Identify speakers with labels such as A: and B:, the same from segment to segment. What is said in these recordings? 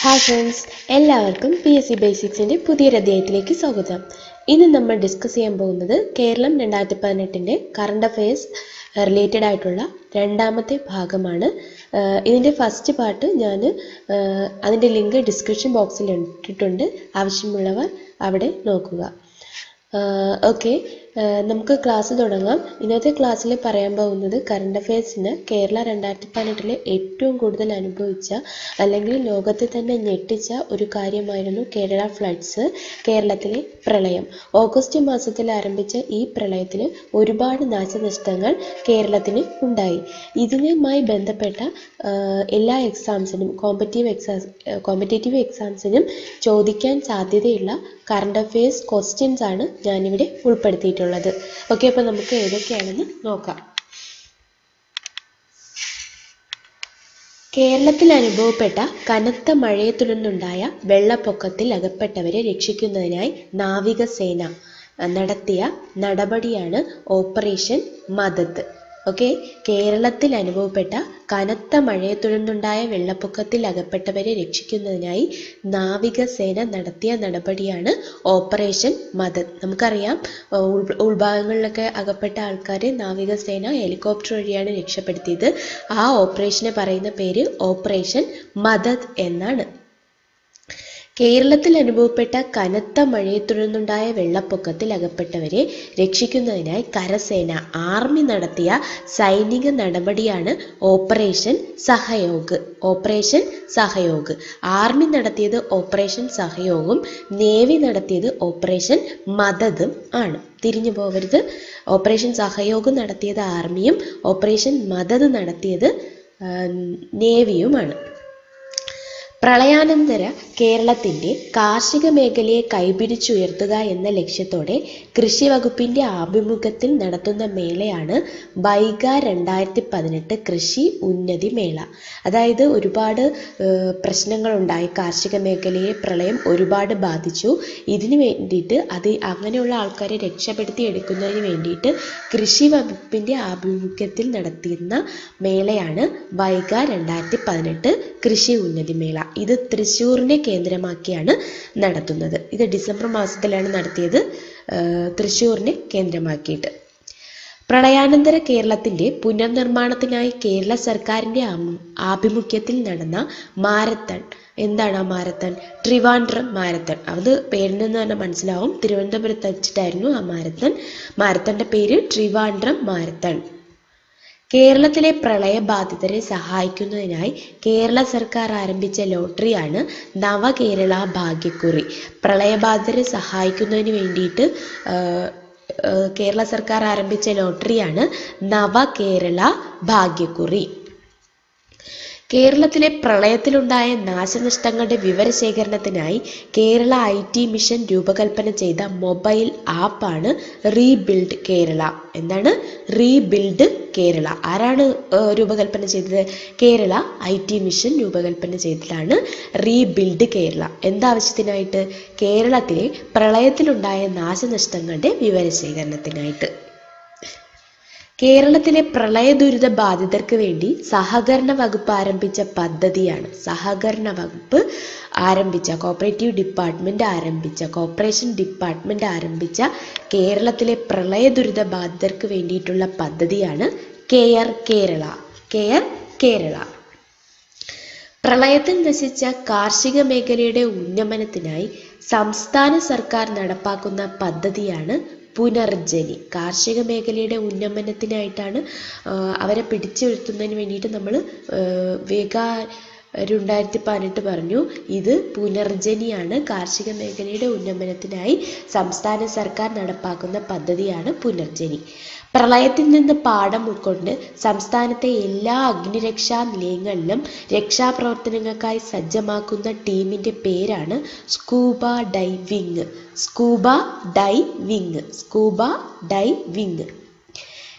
A: Hi friends എല്ലാവർക്കും P S C ബേസിക്സിന്റെ പുതിയൊരു അധ്യായത്തിലേക്ക് സ്വാഗതം. ഇന്ന് നമ്മൾ ഡിസ്കസ് ചെയ്യാൻ പോകുന്നത് കേരളം രണ്ടായിരത്തി പതിനെട്ടിന്റെ കറണ്ട് അഫയേഴ്സ് റിലേറ്റഡ് ആയിട്ടുള്ള രണ്ടാമത്തെ ഭാഗമാണ്. ഇതിന്റെ ഫസ്റ്റ് പാർട്ട് ഞാൻ അതിന്റെ ലിങ്ക് ഡിസ്ക്രിപ്ഷൻ ബോക്സിൽ ഇട്ടിട്ടുണ്ട്. ആവശ്യമുള്ളവർ അവിടെ നോക്കുക. ഓക്കെ നമുക്ക് ക്ലാസ് തുടങ്ങാം. ഇന്നത്തെ ക്ലാസ്സിൽ പറയാൻ പോകുന്നത് കറണ്ട് അഫയേഴ്സിന് കേരള രണ്ടായിരത്തി പതിനെട്ടിലെ ഏറ്റവും കൂടുതൽ അനുഭവിച്ച അല്ലെങ്കിൽ ലോകത്തെ തന്നെ ഞെട്ടിച്ച ഒരു കാര്യമായിരുന്നു കേരള ഫ്ലഡ്സ് കേരളത്തിലെ പ്രളയം. ഓഗസ്റ്റ് മാസത്തിൽ ആരംഭിച്ച ഈ പ്രളയത്തിൽ ഒരുപാട് നാശനഷ്ടങ്ങൾ കേരളത്തിന് ഉണ്ടായി. ഇതിനുമായി ബന്ധപ്പെട്ട എല്ലാ എക്സാംസിനും കോമ്പറ്റീവ് എക്സാം കോമ്പറ്റേറ്റീവ് എക്സാംസിനും ചോദിക്കാൻ സാധ്യതയുള്ള കറണ്ട് അഫയേഴ്സ് ക്വസ്റ്റ്യൻസ് ആണ് ഞാനിവിടെ ഉൾപ്പെടുത്തിയിട്ടുള്ളത്. ഓക്കെ അപ്പോൾ നമുക്ക് ഏതൊക്കെയാണെന്ന് നോക്കാം. കേരളത്തിൽ അനുഭവപ്പെട്ട കനത്ത മഴയെ തുടർന്നുണ്ടായ വെള്ളപ്പൊക്കത്തിൽ അകപ്പെട്ടവരെ രക്ഷിക്കുന്നതിനായി നാവികസേന സേന നടത്തിയ നടപടിയാണ് ഓപ്പറേഷൻ മദത് ഓക്കെ? കേരളത്തിൽ അനുഭവപ്പെട്ട കനത്ത മഴയെ തുടർന്നുണ്ടായ വെള്ളപ്പൊക്കത്തിൽ അകപ്പെട്ടവരെ രക്ഷിക്കുന്നതിനായി നാവികസേന നടത്തിയ നടപടിയാണ് ഓപ്പറേഷൻ മദത്. നമുക്കറിയാം ഉൾഭാഗങ്ങളിലൊക്കെ അകപ്പെട്ട ആൾക്കാരെ നാവികസേന ഹെലികോപ്റ്റർ വഴിയാണ് രക്ഷപ്പെടുത്തിയത്. ആ ഓപ്പറേഷനെ പറയുന്ന പേര് ഓപ്പറേഷൻ മദത് എന്നാണ്. കേരളത്തിൽ അനുഭവപ്പെട്ട കനത്ത മഴയെ തുടർന്നുണ്ടായ വെള്ളപ്പൊക്കത്തിൽ അകപ്പെട്ടവരെ രക്ഷിക്കുന്നതിനായി കരസേന ആർമി നടത്തിയ സൈനിക നടപടിയാണ് operation Sahayog. Operation Sahayog. Army നടത്തിയത് ഓപ്പറേഷൻ സഹയോഗും നേവി നടത്തിയത് ഓപ്പറേഷൻ മദതും ആണ്. തിരിഞ്ഞു പോകരുത് ഓപ്പറേഷൻ സഹയോഗം നടത്തിയത് ആർമിയും ഓപ്പറേഷൻ മദത് നടത്തിയത് നേവിയുമാണ്. പ്രളയാനന്തര കേരളത്തിന്റെ കാർഷിക മേഖലയെ കൈപിടിച്ചുയർത്തുക എന്ന ലക്ഷ്യത്തോടെ കൃഷി വകുപ്പിന്റെ ആഭിമുഖ്യത്തിൽ നടത്തുന്ന മേളയാണ് ബൈഗ രണ്ടായിരത്തി പതിനെട്ട് കൃഷി ഉന്നതി മേള. അതായത് ഒരുപാട് പ്രശ്നങ്ങളുണ്ടായി. കാർഷിക മേഖലയെ പ്രളയം ഒരുപാട് ബാധിച്ചു. ഇതിനു വേണ്ടിയിട്ട് അത് അങ്ങനെയുള്ള ആൾക്കാരെ രക്ഷപ്പെടുത്തി എടുക്കുന്നതിന് വേണ്ടിയിട്ട് കൃഷി വകുപ്പിന്റെ ആഭിമുഖ്യത്തിൽ നടത്തുന്ന മേളയാണ് ബൈഗ രണ്ടായിരത്തി പതിനെട്ട് കൃഷി ഉന്നതി മേള. ഇത് തൃശ്ശൂരിനെ കേന്ദ്രമാക്കിയാണ് നടത്തുന്നത്. ഇത് ഡിസംബർ മാസത്തിലാണ് നടത്തിയത്. തൃശ്ശൂരിനെ കേന്ദ്രമാക്കിയിട്ട്. പ്രളയാനന്തര കേരളത്തിന്റെ പുനർനിർമ്മാണത്തിനായി കേരള സർക്കാരിന്റെ ആഭിമുഖ്യത്തിൽ നടന്ന മാരത്തൺ. എന്താണ് ആ മാരത്തൺ? ട്രിവാൻഡ്രം മാരത്തൺ. അത് പേരിൽ നിന്ന് തന്നെ മനസ്സിലാവും. തിരുവനന്തപുരത്ത് വെച്ചിട്ടായിരുന്നു ആ മാരത്തൺ. മാരത്തന്റെ പേര് ട്രിവാൻഡ്രം മാരത്തൺ. കേരളത്തിലെ പ്രളയബാധിതരെ സഹായിക്കുന്നതിനായി കേരള സർക്കാർ ആരംഭിച്ച ലോട്ടറിയാണ് നവകേരള ഭാഗ്യക്കുറി. പ്രളയബാധിതരെ സഹായിക്കുന്നതിന് വേണ്ടിയിട്ട് കേരള സർക്കാർ ആരംഭിച്ച ലോട്ടറിയാണ് നവകേരള ഭാഗ്യക്കുറി. കേരളത്തിലെ പ്രളയത്തിലുണ്ടായ നാശനഷ്ടങ്ങളുടെ വിവരശേഖരണത്തിനായി കേരള ഐ ടി മിഷൻ രൂപകൽപ്പന ചെയ്ത മൊബൈൽ ആപ്പാണ് റീബിൽഡ് കേരള. എന്താണ്? റീബിൽഡ് കേരള. ആരാണ് രൂപകൽപ്പന ചെയ്തത്? കേരള ഐ ടി മിഷൻ രൂപകൽപ്പന ചെയ്തതാണ് റീബിൽഡ് കേരള. എന്താവശ്യത്തിനായിട്ട് കേരളത്തിലെ പ്രളയത്തിലുണ്ടായ നാശനഷ്ടങ്ങളുടെ വിവരശേഖരണത്തിനായിട്ട്. കേരളത്തിലെ പ്രളയ ദുരിത ബാധിതർക്ക് വേണ്ടി സഹകരണ വകുപ്പ് ആരംഭിച്ച പദ്ധതിയാണ് സഹകരണ വകുപ്പ് ആരംഭിച്ച കോപ്പറേറ്റീവ് ഡിപ്പാർട്ട്മെന്റ് ആരംഭിച്ച കോപ്പറേഷൻ ഡിപ്പാർട്ട്മെന്റ് ആരംഭിച്ച കേരളത്തിലെ പ്രളയ ദുരിത ബാധിതർക്ക് വേണ്ടിയിട്ടുള്ള പദ്ധതിയാണ് കെയർ കേരള കെയർ കേരള. പ്രളയത്തിൽ നശിച്ച കാർഷിക മേഖലയുടെ ഉന്നമനത്തിനായി സംസ്ഥാന സർക്കാർ നടപ്പാക്കുന്ന പദ്ധതിയാണ് പുനർജനി കാർഷിക മേഖലയുടെ ഉന്നമനത്തിനായിട്ടാണ് അവരെ പിടിച്ചുയർത്തുന്നതിന് വേണ്ടിയിട്ട് നമ്മൾ വേഗ രണ്ടായിരത്തി പതിനെട്ട് പറഞ്ഞു. ഇത് പുനർജനിയാണ് കാർഷിക മേഖലയുടെ ഉന്നമനത്തിനായി സംസ്ഥാന സർക്കാർ നടപ്പാക്കുന്ന പദ്ധതിയാണ് പുനർജനി പ്രളയത്തിൽ നിന്ന് പാഠം ഉൾക്കൊണ്ട് സംസ്ഥാനത്തെ എല്ലാ അഗ്നിരക്ഷാ നിലയങ്ങളിലും രക്ഷാപ്രവർത്തനങ്ങൾക്കായി സജ്ജമാക്കുന്ന ടീമിന്റെ പേരാണ് scuba diving scuba diving scuba diving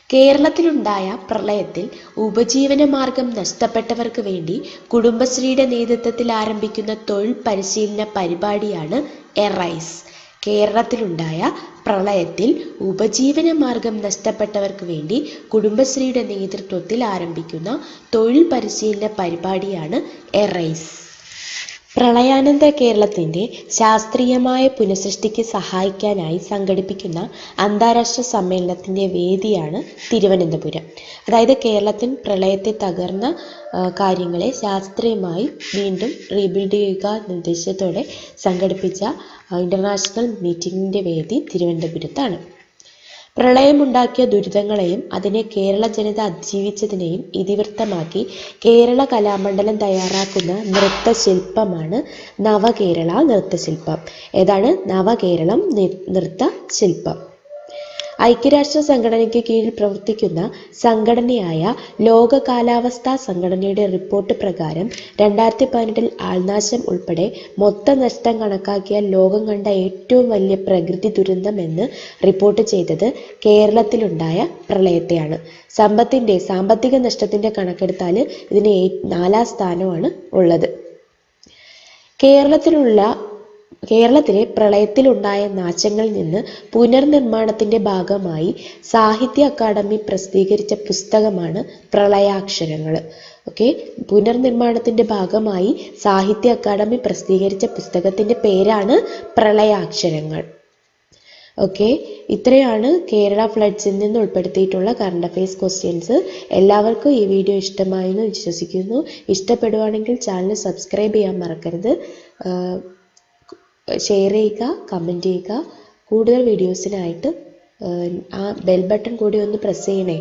A: കേരളത്തിലുണ്ടായ പ്രളയത്തിൽ ഉപജീവന മാർഗം നഷ്ടപ്പെട്ടവർക്ക് വേണ്ടി കുടുംബശ്രീയുടെ നേതൃത്വത്തിൽ ആരംഭിക്കുന്ന തൊഴിൽ പരിശീലന പരിപാടിയാണ് എറൈസ് കേരളത്തിലുണ്ടായ പ്രളയത്തിൽ ഉപജീവന മാർഗം നഷ്ടപ്പെട്ടവർക്ക് വേണ്ടി കുടുംബശ്രീയുടെ നേതൃത്വത്തിൽ ആരംഭിക്കുന്ന തൊഴിൽ പരിശീലന പരിപാടിയാണ് എറൈസ് പ്രളയാനന്തര കേരളത്തിന്റെ ശാസ്ത്രീയമായ പുനഃസൃഷ്ടിക്ക് സഹായിക്കാനായി സംഘടിപ്പിക്കുന്ന അന്താരാഷ്ട്ര സമ്മേളനത്തിന്റെ വേദിയാണ് തിരുവനന്തപുരം. അതായത് കേരളത്തിൽ പ്രളയത്തെ തകർന്ന കാര്യങ്ങളെ ശാസ്ത്രീയമായി വീണ്ടും റീബിൽഡ് ചെയ്യുക എന്ന ഉദ്ദേശത്തോടെ സംഘടിപ്പിച്ച ഇന്റർനാഷണൽ മീറ്റിംഗിന്റെ വേദി തിരുവനന്തപുരത്താണ്. പ്രളയമുണ്ടാക്കിയ ദുരിതങ്ങളെയും അതിനെ കേരള ജനത അതിജീവിച്ചതിനെയും ഇതിവൃത്തമാക്കി കേരള കലാമണ്ഡലം തയ്യാറാക്കുന്ന നൃത്തശില്പമാണ് നവകേരള നൃത്തശില്പം. ഏതാണ്? നവകേരളം നൃത്ത നൃത്തശില്പം. ഐക്യരാഷ്ട്ര സംഘടനയ്ക്ക് കീഴിൽ പ്രവർത്തിക്കുന്ന സംഘടനയായ ലോക കാലാവസ്ഥാ സംഘടനയുടെ റിപ്പോർട്ട് പ്രകാരം രണ്ടായിരത്തി പതിനെട്ടിൽ ആൾനാശം ഉൾപ്പെടെ മൊത്ത നഷ്ടം കണക്കാക്കിയാൽ ലോകം കണ്ട ഏറ്റവും വലിയ പ്രകൃതി ദുരന്തം എന്ന് റിപ്പോർട്ട് ചെയ്തത് കേരളത്തിലുണ്ടായ പ്രളയത്തെയാണ്. സമ്പത്തിന്റെ സാമ്പത്തിക നഷ്ടത്തിന്റെ കണക്കെടുത്താൽ ഇതിന് നാലാം സ്ഥാനമാണ് ഉള്ളത്. കേരളത്തിലുള്ള കേരളത്തിലെ പ്രളയത്തിലുണ്ടായ നാശങ്ങളിൽ നിന്ന് പുനർനിർമ്മാണത്തിന്റെ ഭാഗമായി സാഹിത്യ അക്കാദമി പ്രസിദ്ധീകരിച്ച പുസ്തകമാണ് പ്രളയാക്ഷരങ്ങൾ. ഓക്കെ? പുനർനിർമ്മാണത്തിന്റെ ഭാഗമായി സാഹിത്യ അക്കാദമി പ്രസിദ്ധീകരിച്ച പുസ്തകത്തിന്റെ പേരാണ് പ്രളയാക്ഷരങ്ങൾ. ഓക്കെ? ഇത്രയാണ് കേരള ഫ്ലഡ്സിൽ നിന്ന് ഉൾപ്പെടുത്തിയിട്ടുള്ള കറണ്ട് അഫയേഴ്സ് ക്വസ്റ്റ്യൻസ് എല്ലാവർക്കും ഈ വീഡിയോ ഇഷ്ടമായി എന്ന് വിശ്വസിക്കുന്നു. ഇഷ്ടപ്പെടുവാണെങ്കിൽ ചാനൽ സബ്സ്ക്രൈബ് ചെയ്യാൻ മറക്കരുത്. ഷെയർ ചെയ്യുക കമന്റ് ചെയ്യുക. കൂടുതൽ വീഡിയോസിനായിട്ട് ആ ബെൽ ബട്ടൺ കൂടി ഒന്ന് പ്രസ് ചെയ്യണേ.